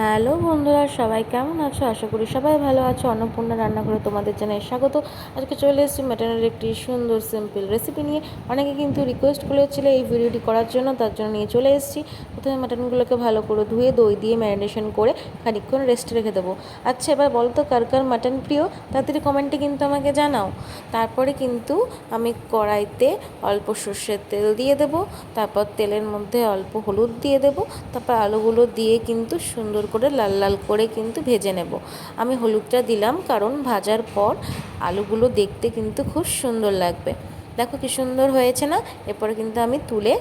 Hello বন্ধুরা, সবাই কেমন আছো? আশা করি সবাই ভালো আছো। অন্নপূর্ণা রান্নাঘরে তোমাদের জানাই স্বাগত। আজকে চলে এসেছি মাটনের একটি সুন্দর সিম্পল রেসিপি নিয়ে। অনেকে কিন্তু রিকোয়েস্ট করেছিল এই ভিডিওটি করার জন্য, তার জন্য নিয়ে চলে এসেছি। প্রথমে মাটনগুলোকে ভালো করে ধুয়ে, দই দিয়ে ম্যারিনেশন করে খানিকক্ষণ রেস্টে রেখে দেবো। আচ্ছা এবার বলো তো, কার কার মাটন প্রিয়? তাড়াতাড়ি কমেন্টে কিন্তু আমাকে জানাও। তারপরে কিন্তু আমি কড়াইতে অল্প সর্ষের তেল দিয়ে দেবো। তারপর তেলের মধ্যে অল্প হলুদ দিয়ে দেবো। তারপর আলুগুলো দিয়ে কিন্তু সুন্দর করে লাল লাল করে কিন্তু ভেজে নেব। আমি হলুদটা দিলাম কারণ ভাজার পর আলুগুলো দেখতে কিন্তু খুব সুন্দর লাগবে। দেখো কি সুন্দর হয়েছে না? এরপরে কিন্তু আমি তুলে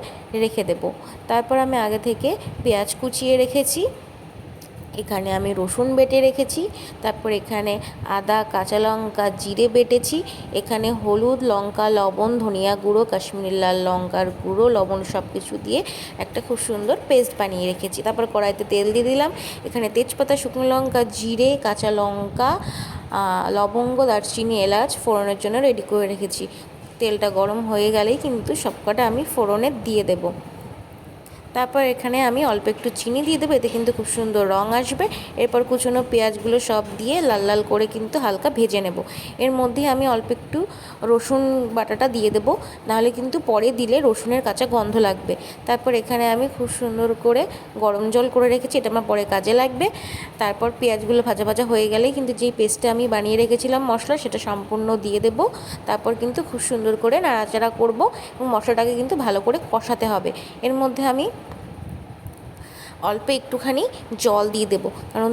রেখে দেব। তারপর আমি আগে থেকে পেঁয়াজ কুচিয়ে রেখেছি। এখানে আমি রসুন বেটে রেখেছি, তারপর এখানে আদা, কাঁচা লঙ্কা, জিরে বেটেছি, এখানে হলুদ, লঙ্কা, লবণ, ধনিয়া গুঁড়ো, কাশ্মীরি লাল লঙ্কার গুঁড়ো, লবণ সব কিছু দিয়ে একটা খুব সুন্দর পেস্ট বানিয়ে রেখেছি। তারপর কড়াইতে তেল দিয়ে দিলাম, এখানে তেজপাতা, শুকনো লঙ্কা, জিরে, কাঁচা লঙ্কা লবঙ্গ, দারচিনি, এলাচ ফোড়নের জন্য রেডি করে রেখেছি। তেলটা গরম হয়ে গেলেই কিন্তু সবকটা আমি ফোড়নে দিয়ে দেবো। তারপর এখানে আমি অল্প একটু চিনি দিয়ে দেবো, এতে কিন্তু খুব সুন্দর রঙ আসবে। এরপর কুচনো পেঁয়াজগুলো সব দিয়ে লাল লাল করে কিন্তু হালকা ভেজে নেব। এর মধ্যে আমি অল্প একটু রসুন বাটাটা দিয়ে দেবো, নাহলে কিন্তু পরে দিলে রসুনের কাঁচা গন্ধ লাগবে। তারপর এখানে আমি খুব সুন্দর করে গরম জল করে রেখেছি, এটা আমার পরে কাজে লাগবে। তারপর পেঁয়াজগুলো ভাজা ভাজা হয়ে গেলেই কিন্তু যেই পেস্টটা আমি বানিয়ে রেখেছিলাম মশলা, সেটা সম্পূর্ণ দিয়ে দেব। তারপর কিন্তু খুব সুন্দর করে নাড়াচাড়া করব এবং মশলাটাকে কিন্তু ভালো করে কষাতে হবে। এর মধ্যে আমি অল্প একটুখানি জল দিয়ে দেবো। কারণ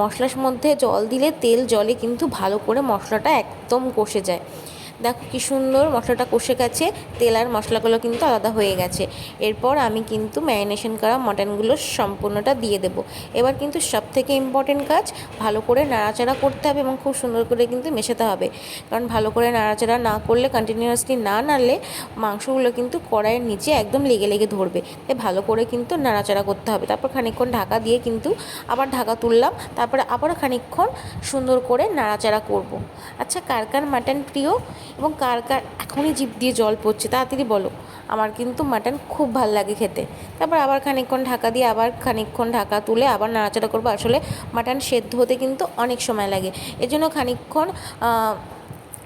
মশলার মধ্যে জল দিলে তেল জলে কিন্তু ভালো করে মশলাটা একদম কষে যায়। দেখো কী সুন্দর মশলাটা কষে গেছে, তেল আর মশলাগুলো কিন্তু আলাদা হয়ে গেছে। এরপর আমি কিন্তু ম্যারিনেশন করা মটনগুলো সম্পূর্ণটা দিয়ে দেব। এবার কিন্তু সব থেকে ইম্পর্টেন্ট কাজ, ভালো করে নাড়াচাড়া করতে হবে এবং খুব সুন্দর করে কিন্তু মেশাতে হবে। কারণ ভালো করে নাড়াচাড়া না করলে কন্টিনিউয়াসলি না নাড়লে মাংসগুলো কিন্তু কড়াইয়ের নিচে একদম লেগে লেগে ধরবে। তাই ভালো করে কিন্তু নাড়াচাড়া করতে হবে। তারপর খানিকক্ষণ ঢাকা দিয়ে কিন্তু আবার ঢাকা তুললাম। তারপরে আবার খানিকক্ষণ সুন্দর করে নাড়াচাড়া করব। আচ্ছা কার কার মাটন প্রিয়? এবং কার কার এখনই জিভ দিয়ে জল পড়ছে, তাড়াতাড়ি বলো। আমার কিন্তু মাটন খুব ভালো লাগে খেতে। তারপর আবার খানিকক্ষণ ঢাকা দিয়ে আবার খানিকক্ষণ ঢাকা তুলে আবার নাড়াচাড়া করব। আসলে মাটন সেদ্ধ হতে কিন্তু অনেক সময় লাগে। এজন্য খানিকক্ষণ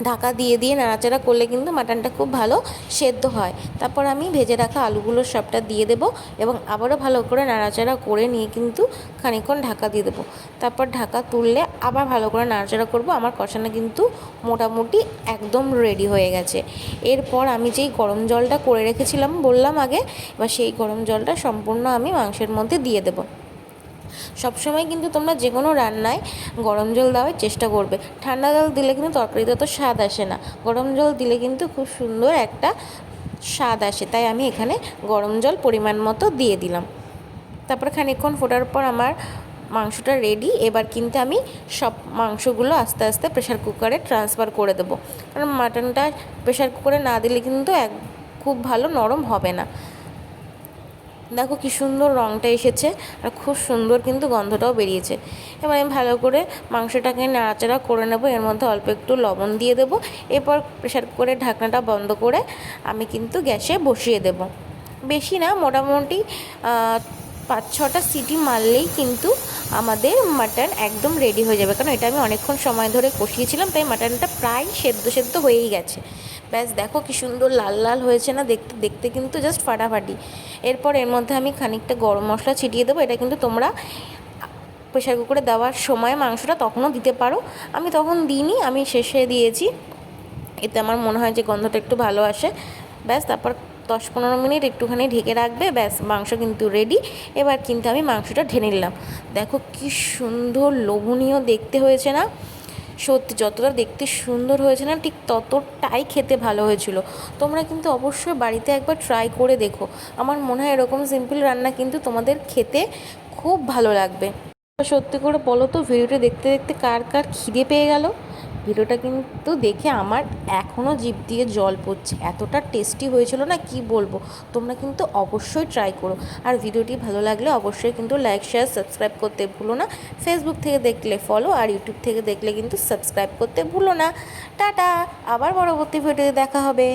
ঢাকা দিয়ে দিয়ে নাড়াচাড়া করলে কিন্তু মাটনটা খুব ভালো সেদ্ধ হয়। তারপর আমি ভেজে রাখা আলুগুলো সবটা দিয়ে দেবো এবং আবারও ভালো করে নাড়াচাড়া করে নিয়ে কিন্তু খানিকক্ষণ ঢাকা দিয়ে দেবো। তারপর ঢাকা তুললে আবার ভালো করে নাড়াচাড়া করব। আমার কষানো কিন্তু মোটামুটি একদম রেডি হয়ে গেছে। এরপর আমি যেই গরম জলটা করে রেখেছিলাম বললাম আগে, এবার সেই গরম জলটা সম্পূর্ণ আমি মাংসের মধ্যে দিয়ে দেবো। সবসময় কিন্তু তোমরা যে কোনো রান্নায় গরম জল দেওয়ার চেষ্টা করবে। ঠান্ডা জল দিলে কিন্তু তরকারিতে তো স্বাদ আসে না। গরম জল দিলে কিন্তু খুব সুন্দর একটা স্বাদ আসে। তাই আমি এখানে গরম জল পরিমাণ মতো দিয়ে দিলাম। তারপর খানিকক্ষণ ফোটার পর আমার মাংসটা রেডি এবার কিন্তু আমি সব মাংসগুলো আস্তে আস্তে প্রেশার কুকারে ট্রান্সফার করে দেবো। কারণ মাটনটা প্রেশার কুকারে না দিলে কিন্তু এক খুব ভালো নরম হবে না। দেখো কি সুন্দর রঙটা এসেছে আর খুব সুন্দর কিন্তু গন্ধটাও বেরিয়েছে। এবার আমি ভালো করে মাংসটাকে নাড়াচাড়া করে নেব, এর মধ্যে অল্প একটু লবণ দিয়ে দেবো। এরপর প্রেশার করে ঢাকনাটা বন্ধ করে আমি কিন্তু গ্যাসে বসিয়ে দেব। বেশি না, মোটামুটি পাঁচ ছটা সিটি মারলেই কিন্তু আমাদের মাটন একদম রেডি হয়ে যাবে। কারণ এটা আমি অনেকক্ষণ সময় ধরে কষিয়েছিলাম, তাই মাটনটা প্রায় সেদ্ধ সেদ্ধ হয়েই গেছে। ব্যাস, দেখো কি সুন্দর লাল লাল হয়েছে না, দেখতে দেখতে কিন্তু জাস্ট ফাটাফাটি। এরপর এর মধ্যে আমি খানিকটা গরম মশলা ছিটিয়ে দেবো, এটা কিন্তু তোমরা প্রেশার কুকারে দেওয়ার সময় মাংসটা তখনও দিতে পারো। আমি তখন দিইনি, আমি শেষে দিয়েছি। এতে আমার মনে হয় যে গন্ধটা একটু ভালো আসে। ব্যাস, তারপর দশ পনেরো মিনিট একটুখানি ঢেকে রাখবে, ব্যাস, মাংস কিন্তু রেডি এবার কিন্তু আমি মাংসটা ঢেনে নিলাম। দেখো কি সুন্দর লোভনীয় দেখতে হয়েছে না? সত্যি, যতটা দেখতে সুন্দর হয়েছে না, ঠিক ততটাই খেতে ভালো হয়েছিল। তোমরা কিন্তু অবশ্যই বাড়িতে একবার ট্রাই করে দেখো। আমার মনে হয় এরকম সিম্পল রান্না কিন্তু তোমাদের খেতে খুব ভালো লাগবে। সত্যি করে বলো তো ভিডিওটা দেখতে দেখতে কার কার খিদে পেয়ে গেল? ভিডিওটা কিন্তু দেখে আমার এখনও জিভ দিয়ে জল পড়ছে। এতটা টেস্টি হয়েছিল না, কি বলব? তোমরা কিন্তু অবশ্যই ট্রাই করো। আর ভিডিওটি ভালো লাগলে অবশ্যই কিন্তু লাইক শেয়ার সাবস্ক্রাইব করতে ভুলো না। ফেসবুক থেকে দেখলে ফলো আর ইউটিউব থেকে দেখলে কিন্তু সাবস্ক্রাইব করতে ভুলো না। টাটা! আবার পরবর্তী ভিডিওতে দেখা হবে।